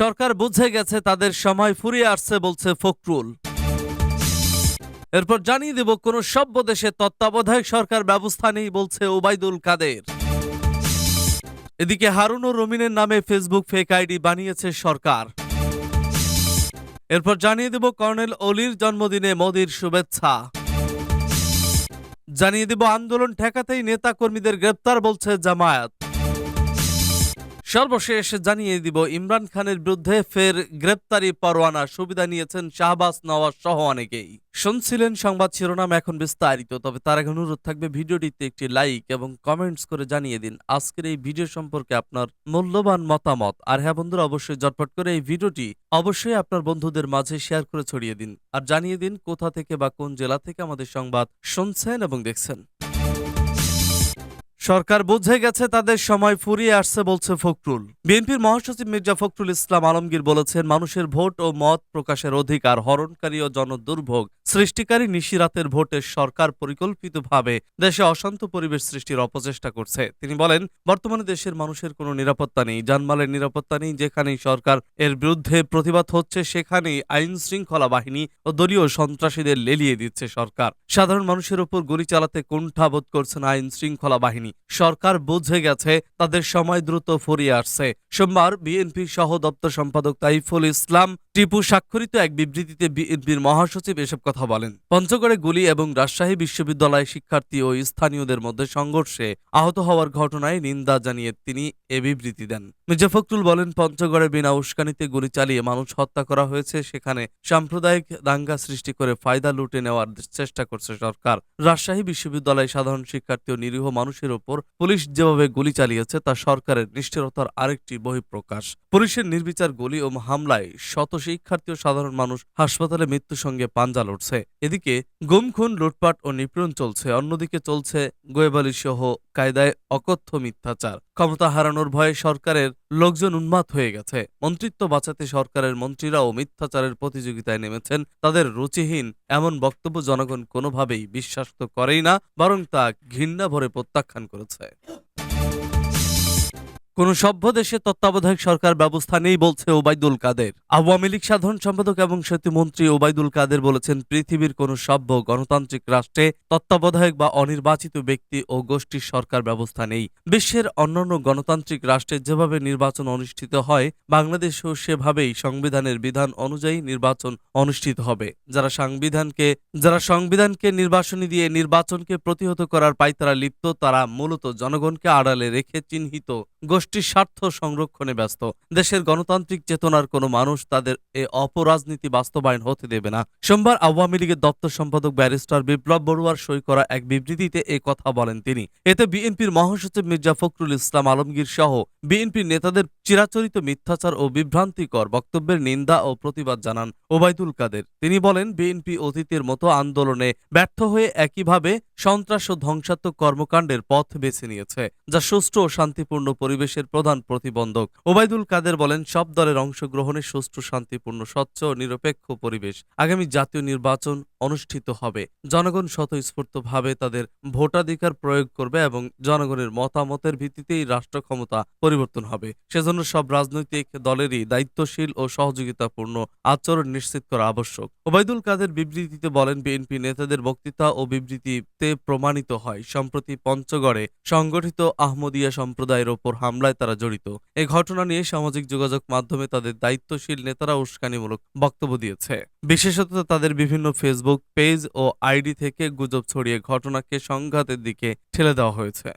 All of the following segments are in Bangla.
সরকার বুঝে গেছে তাদের সময় ফুরিয়ে আসছে বলছে ফখরুল। এরপর জানিয়ে দেব, কোন সভ্য দেশে তত্ত্বাবধায়ক সরকার ব্যবস্থা নেই বলছে ওবায়দুল কাদের। এদিকে হারুন ও রমিনের নামে ফেসবুক ফেক আইডি বানিয়েছে সরকার। এরপর জানিয়ে দেব, কর্নেল অলির জন্মদিনে মোদির শুভেচ্ছা। জানিয়ে দেব, আন্দোলন ঠেকাতেই নেতা কর্মীদের গ্রেপ্তার বলছে জামায়াত। সর্বশেষ জানিয়ে দিব, ইমরান খানের বিরুদ্ধে ফের গ্রেপ্তারি পরোয়ানা। সুবিধা নিয়েছেন শাহবাজ, নওয়াজ সহ অনেকেই। শুনছিলেন সংবাদ শিরোনাম এখন বিস্তারিত, তবে তার আগে অনুরোধ থাকবে ভিডিওটিতে একটি লাইক এবং কমেন্টস করে জানিয়ে দিন। আজকের এই ভিডিও সম্পর্কে আপনার মূল্যবান মতামত। আর হ্যাঁ বন্ধুরা, অবশ্যই জটপট করে এই ভিডিওটি অবশ্যই আপনার বন্ধুদের মাঝে শেয়ার করে ছড়িয়ে দিন। আর জানিয়ে দিন কোথা থেকে বা কোন জেলা থেকে আমাদের সংবাদ শুনছেন এবং দেখছেন। সরকার বুঝে গেছে তাদের সময় ফুরিয়ে আসছে বলছে ফখরুল। বিএনপির মহাসচিব মির্জা ফখরুল ইসলাম আলমগীর বলেছেন, মানুষের ভোট ও মত প্রকাশের অধিকার হরণকারী ও জনদুর্ভোগ সৃষ্টিকারী নিশিরাতের ভোটে সরকার পরিকল্পিতভাবে দেশে অশান্ত পরিবেশ সৃষ্টির অপচেষ্টা করছে। তিনি বলেন, বর্তমানে দেশের মানুষের কোনো নিরাপত্তা নেই জানমালের নিরাপত্তা নেই, যেখানেই সরকার এর বিরুদ্ধে প্রতিবাদ হচ্ছে সেখানেই আইন শৃঙ্খলা বাহিনী ও দলীয় সন্ত্রাসীদের লেলিয়ে দিচ্ছে সরকার। সাধারণ মানুষের উপর গুলি চালাতে কুণ্ঠাবোধ করছেন আইন শৃঙ্খলা বাহিনী। সরকার বুঝে গেছে তাদের সময় দ্রুত ফুরিয়ে আসছে। সোমবার বিএনপি সহ দপ্তর সম্পাদক তাইফুল ইসলাম টিপু স্বাক্ষরিত এক বিবৃতিতে বিএনপির মহাসচিব এসব কথা বলেন। পঞ্চগড়ে গুলি এবং রাজশাহী বিশ্ববিদ্যালয় শিক্ষার্থী ও স্থানীয়দের মধ্যে সংঘর্ষে আহত হওয়ার ঘটনায় নিন্দা জানিয়ে তিনি এ বিবৃতি দেন। মির্জা ফখরুল বলেন, পঞ্চগড়ে বিনা উস্কানিতে গুলি চালিয়ে মানুষ হত্যা করা হয়েছে, সেখানে সাম্প্রদায়িক দাঙ্গা সৃষ্টি করে ফায়দা লুটে নেওয়ার চেষ্টা করছে সরকার। রাজশাহী বিশ্ববিদ্যালয়ে সাধারণ শিক্ষার্থী ও নিরীহ মানুষের ওপর পুলিশ যেভাবে গুলি চালিয়েছে, তা সরকারের নিষ্ঠুরতার আরেকটি বহিঃপ্রকাশ। পুলিশের নির্বিচার গুলি ও হামলায় শত শিক্ষার্থী ও সাধারণ মানুষ হাসপাতালে মৃত্যুর সঙ্গে পাঞ্জা লড়ছে। এদিকে গুম, খুন, লুটপাট ও নিপীড়ন চলছে। অন্যদিকে চলছে গোয়েবালি সহ কায়দায় অকথ্য মিথ্যাচার। ক্ষমতা হারানোর ভয়ে সরকারের লোকজন উন্মাদ হয়ে গেছে। মন্ত্রিত্ব বাঁচাতে সরকারের মন্ত্রীরাও মিথ্যাচারের প্রতিযোগিতায় নেমেছেন। তাদের রুচিহীন এমন বক্তব্য জনগণ কোনোভাবেই বিশ্বাস তো করেই না, বরং তা ঘৃণা ভরে প্রত্যাখ্যান করেছে। কোন সভ্য দেশে তত্ত্বাবধায়ক সরকার ব্যবস্থা নেই বলছে ওবায়দুল কাদের। আওয়ামী লীগ সাধারণ সম্পাদক এবং সেতুমন্ত্রী ওবায়দুল কাদের বলেছেন, পৃথিবীর কোন সভ্য, গণতান্ত্রিক রাষ্ট্রে তত্ত্বাবধায়ক বা অনির্বাচিত ব্যক্তি ও গোষ্ঠীর সরকার ব্যবস্থা নেই। বিশ্বের অন্যান্য গণতান্ত্রিক রাষ্ট্রে যেভাবে নির্বাচন অনুষ্ঠিত হয়, বাংলাদেশেও সেভাবেই সংবিধানের বিধান অনুযায়ী নির্বাচন অনুষ্ঠিত হবে। যারা সংবিধানকে যারা সংবিধানকে নির্বাচনী দিয়ে নির্বাচনকে প্রতিহত করার পাইতারা লিপ্ত, তারা মূলত জনগণকে আড়ালে রেখে চিহ্নিত গোষ্ঠীর স্বার্থ সংরক্ষণে ব্যস্ত। দেশের গণতান্ত্রিক চেতনার কোনো মানুষ তাদের এ অপরাজনীতি বাস্তবায়ন হতে দেবে না। সোমবার আওয়ামী লীগের দপ্তর সম্পাদক ব্যারিস্টার বিপ্লব বড়ুয়ার সই করা এক বিবৃতিতে এ কথা বলেন তিনি। এতে বিএনপির মহাসচিব মির্জা ফখরুল ইসলাম আলমগীর সহ বিএনপির নেতাদের চিরাচরিত মিথ্যাচার ও বিভ্রান্তিকর বক্তব্যের নিন্দা ও প্রতিবাদ জানান ওবায়দুল কাদের। তিনি বলেন, বিএনপি অতীতের মতো আন্দোলনে ব্যর্থ হয়ে একইভাবে সন্ত্রাস ও ধ্বংসাত্মক কর্মকাণ্ডের পথ বেছে নিয়েছে, যা সুষ্ঠু ও শান্তিপূর্ণ পরিবেশের প্রধান প্রতিবন্ধক। ওবায়দুল কাদের বলেন, সব দলের অংশগ্রহণে সুষ্ঠু, শান্তিপূর্ণ, স্বচ্ছ ও নিরপেক্ষ পরিবেশ আগামী জাতীয় নির্বাচন অনুষ্ঠিত হবে। জনগণ স্বতঃস্ফূর্তভাবে তাদের ভোটাধিকার প্রয়োগ করবে এবং জনগণের মতামতের ভিত্তিতেই রাষ্ট্র ক্ষমতা পরিবর্তন হবে। সেজন্য সব রাজনৈতিক দলেরই দায়িত্বশীল ও সহযোগিতাপূর্ণ আচরণ নিশ্চিত করা আবশ্যক। ওবায়দুল কাদের বিবৃতিতে বলেন, বিএনপি নেতাদের বক্তৃতা ও বিবৃতিতে প্রমাণিত হয়, সম্প্রতি পঞ্চগড়ে সংগঠিত আহমদিয়া সম্প্রদায়ের ওপর হামলায় তারা জড়িত। এই ঘটনা নিয়ে সামাজিক যোগাযোগ মাধ্যমে তাদের দায়িত্বশীল নেতারা উস্কানিমূলক বক্তব্য দিয়েছে। বিশেষত তাদের বিভিন্ন ফেসবুক পেজ ও আইডি থেকে গুজব ছড়িয়ে ঘটনাকে সংঘাতের দিকে ঠেলে দেওয়া হয়েছে।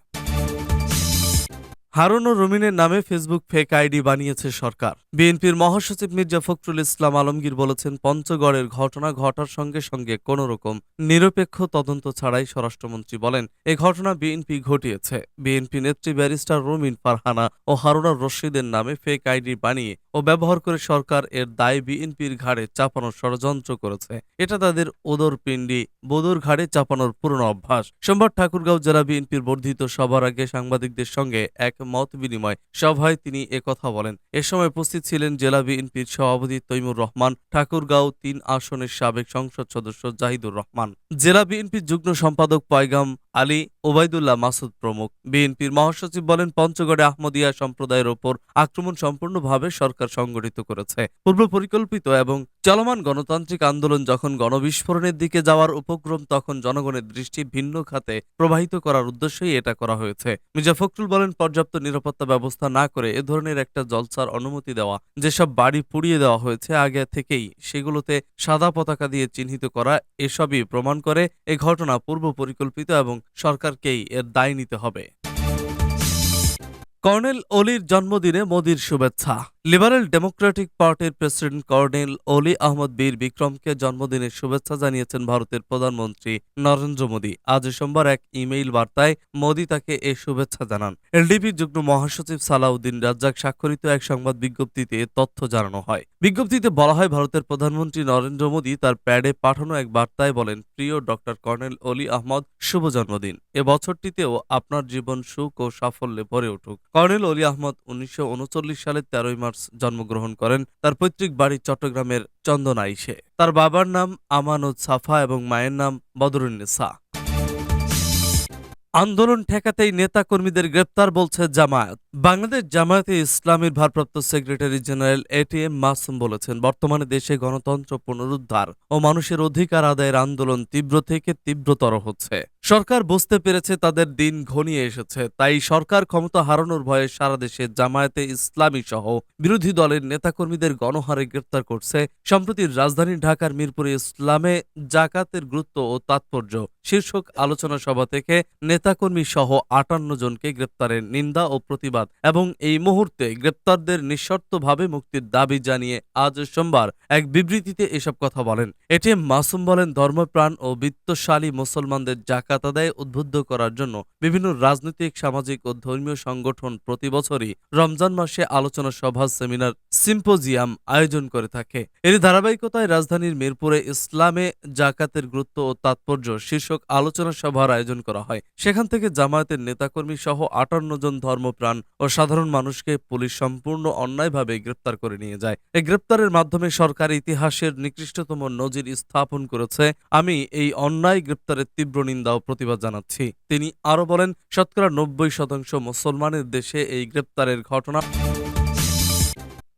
হারুন ও রুমিনের নামে ফেসবুক ফেক আইডি বানিয়েছে সরকার। বিএনপির মহাসচিব মির্জা ফখরুল ইসলাম আলমগীর বলেছেন, পঞ্চগড়ের ঘটনা ঘটার সঙ্গে সঙ্গে কোন রকম নিরপেক্ষ তদন্ত ছাড়াই স্বরাষ্ট্রমন্ত্রী বলেন, এ ঘটনা বিএনপি ঘটিয়েছে। বিএনপি নেত্রী ব্যারিস্টার রুমিন ফারহানা ও হারুনা রশিদের নামে ফেক আইডি বানিয়ে ও ব্যবহার করে সরকার এর দায় বিএনপির ঘাড়ে চাপানোর ষড়যন্ত্র করেছে। এটা তাদের ওদর পিণ্ডি বোদর ঘাড়ে চাপানোর পুরনো অভ্যাস। সোমবার ঠাকুরগাঁও জেলা বিএনপির বর্ধিত সভার আগে সাংবাদিকদের সঙ্গে এক মত বিনিময় সভায় তিনি একথা বলেন। এ সময় উপস্থিত ছিলেন জেলা বিএনপির সভাপতি তৈমুর রহমান, ঠাকুরগাঁও তিন আসনের সাবেক সংসদ সদস্য জাহিদুর রহমান। জেলা বিএনপির যুগ্ম সম্পাদক পয়গাম আলী ওবায়দুল্লাহ মাসুদ প্রমুখ। বিএনপির মহাসচিব বলেন, পঞ্চগড়ে আহমদিয়া সম্প্রদায়ের ওপর আক্রমণ সম্পূর্ণভাবে সরকার সংগঠিত করেছে। পূর্ব পরিকল্পিত এবং চলমান গণতান্ত্রিক আন্দোলন যখন গণবিস্ফোরণের দিকে যাওয়ার উপক্রম, তখন জনগণের দৃষ্টি ভিন্ন খাতে প্রবাহিত করার উদ্দেশ্যেই এটা করা হয়েছে। মির্জা ফখরুল বলেন, পর্যাপ্ত নিরাপত্তা ব্যবস্থা না করে এ ধরনের একটা জলসার অনুমতি দেওয়া, যেসব বাড়ি পুড়িয়ে দেওয়া হয়েছে, আগে থেকেই সেগুলোতে সাদা পতাকা দিয়ে চিহ্নিত করা, এসবই প্রমাণ করে এ ঘটনা পূর্ব পরিকল্পিত এবং সরকারকেই এর দায় নিতে হবে। কর্নেল অলির জন্মদিনে মোদির শুভেচ্ছা। লিবারেল ডেমোক্রেটিক পার্টির প্রেসিডেন্ট কর্নেল অলি আহমদ বীর বিক্রমকে জন্মদিনের শুভেচ্ছা জানিয়েছেন ভারতের প্রধানমন্ত্রী নরেন্দ্র মোদী। আজ সোমবার এক ইমেইল বার্তায় মোদী তাকে এ শুভেচ্ছা জানান। এলডিপির যুগ্ম মহাসচিব সালাউদ্দিন রাজ্জাক স্বাক্ষরিত এক সংবাদ বিজ্ঞপ্তিতে তথ্য জানানো হয়। বিজ্ঞপ্তিতে বলা হয়, ভারতের প্রধানমন্ত্রী নরেন্দ্র মোদী তার প্যাডে পাঠানো এক বার্তায় বলেন, প্রিয় ডক্টর কর্নেল অলি আহমদ, শুভ জন্মদিন। এ বছরটিতেও আপনার জীবন সুখ ও সাফল্যে ভরে উঠুক। কর্নেল অলি আহমদ উনিশশো উনচল্লিশ সালের তেরোই মার্চ জন্মগ্রহণ করেন তার পৈতৃক বাড়ি চট্টগ্রামের চন্দনাইশে। তার বাবার নাম আমানত সাফা এবং মায়ের নাম বদরুন্নেসা আন্দোলন ঠেকাতেই নেতাকর্মীদের গ্রেপ্তার বলছে জামায়াত। বাংলাদেশ জামায়াতে ইসলামীর ভারপ্রাপ্ত সেক্রেটারি জেনারেল এটিএম মাসুম বলেছেন, বর্তমানে দেশে গণতন্ত্র পুনরুদ্ধার ও মানুষের অধিকার আদায়ের আন্দোলন তীব্র থেকে তীব্রতর হচ্ছে। সরকার বুঝতে পেরেছে তাদের দিন ঘনিয়ে এসেছে, তাই সরকার ক্ষমতা হারানোর ভয়ে সারা দেশে জামায়াতে ইসলামী সহ বিরোধী দলের নেতাকর্মীদের গণহারে গ্রেপ্তার করছে। সম্প্রতি রাজধানী ঢাকার মিরপুরে ইসলামে জাকাতের গুরুত্ব ও তাৎপর্য শীর্ষক আলোচনা সভা থেকে নেতাকর্মী সহ আটান্ন জনকে গ্রেপ্তারের নিন্দা ও প্রতিবাদ এবং এই মুহূর্তে গ্রেপ্তারদের নিঃশর্তভাবে মুক্তির দাবি জানিয়ে আজ সোমবার এক বিবৃতিতে এসব কথা বলেন। এটিএম মাসুম বলেন, ধর্মপ্রাণ ও বিত্তশালী মুসলমানদের জাকাত আদায় উদ্বুদ্ধ করার জন্য বিভিন্ন রাজনৈতিক, সামাজিক ও ধর্মীয় সংগঠন প্রতি বছরই রমজান মাসে আলোচনা সভা, সেমিনার, সিম্পোজিয়াম আয়োজন করে থাকে। এর ধারাবাহিকতায় রাজধানীর মিরপুরে ইসলামে জাকাতের গুরুত্ব ও তাৎপর্য শীর্ষক আলোচনা সভার আয়োজন করা হয়। থেকে জামায়াতের নেতাকর্মী সহ আটান্ন জন ধর্মপ্রাণ ও সাধারণ মানুষকে পুলিশ সম্পূর্ণ অন্যায়ভাবে গ্রেপ্তার করে নিয়ে যায়। এই গ্রেপ্তারের মাধ্যমে সরকার ইতিহাসের নিকৃষ্টতম নজির স্থাপন করেছে। আমি এই অন্যায় গ্রেপ্তারের তীব্র নিন্দা ও প্রতিবাদ জানাচ্ছি। তিনি আরও বলেন, শতকরা নব্বই শতাংশ মুসলমানের দেশে এই গ্রেপ্তারের ঘটনা।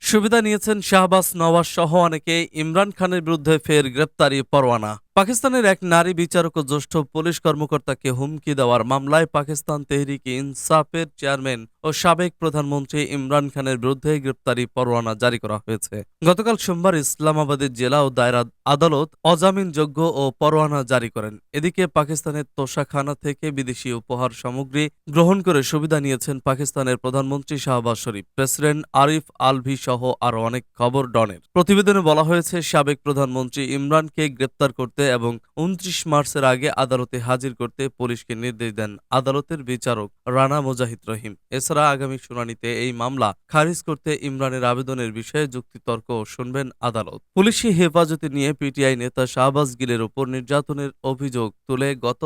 সুবিধা নিয়েছেন শাহবাজ নওয়াজ সহ অনেকে। ইমরান খানের বিরুদ্ধে ফের গ্রেপ্তারি পরোয়ানা। পাকিস্তানের এক নারী বিচারক ও জ্যেষ্ঠ পুলিশ কর্মকর্তাকে হুমকি দেওয়ার মামলায় পাকিস্তান তেহরিক ইনসাফের চেয়ারম্যান ও সাবেক প্রধানমন্ত্রী ইমরান খানের বিরুদ্ধে গ্রেপ্তারি পরোয়ানা জারি করা হয়েছে। গতকাল সোমবার ইসলামাবাদের জেলা ও দায়রা আদালত অজামিনযোগ্য ও পরোয়ানা জারি করেন। এদিকে পাকিস্তানের তোষাখানা থেকে বিদেশি উপহার সামগ্রী গ্রহণ করে সুবিধা নিয়েছেন পাকিস্তানের প্রধানমন্ত্রী শাহবাজ শরীফ। প্রেসিডেন্ট আরিফ আলভি সহ আরও অনেক খবর ডনের। প্রতিবেদনে বলা হয়েছে, সাবেক প্রধানমন্ত্রী ইমরানকে গ্রেপ্তার করতে এবং উনত্রিশ মার্চের আগে আদালতে হাজির করতে পুলিশকে নির্দেশ দেন আদালতের বিচারক রানা মুজাহিদ রহিম। এছাড়া আগামী শুনানিতে এই মামলা খারিজ করতে ইমরানের আবেদনের বিষয়ে যুক্তিতর্ক শুনবেন আদালত। পুলিশি হেফাজতে নিয়ে পিটিআই নেতা শাহবাজ গিলের ওপর নির্যাতনের অভিযোগ তুলে গত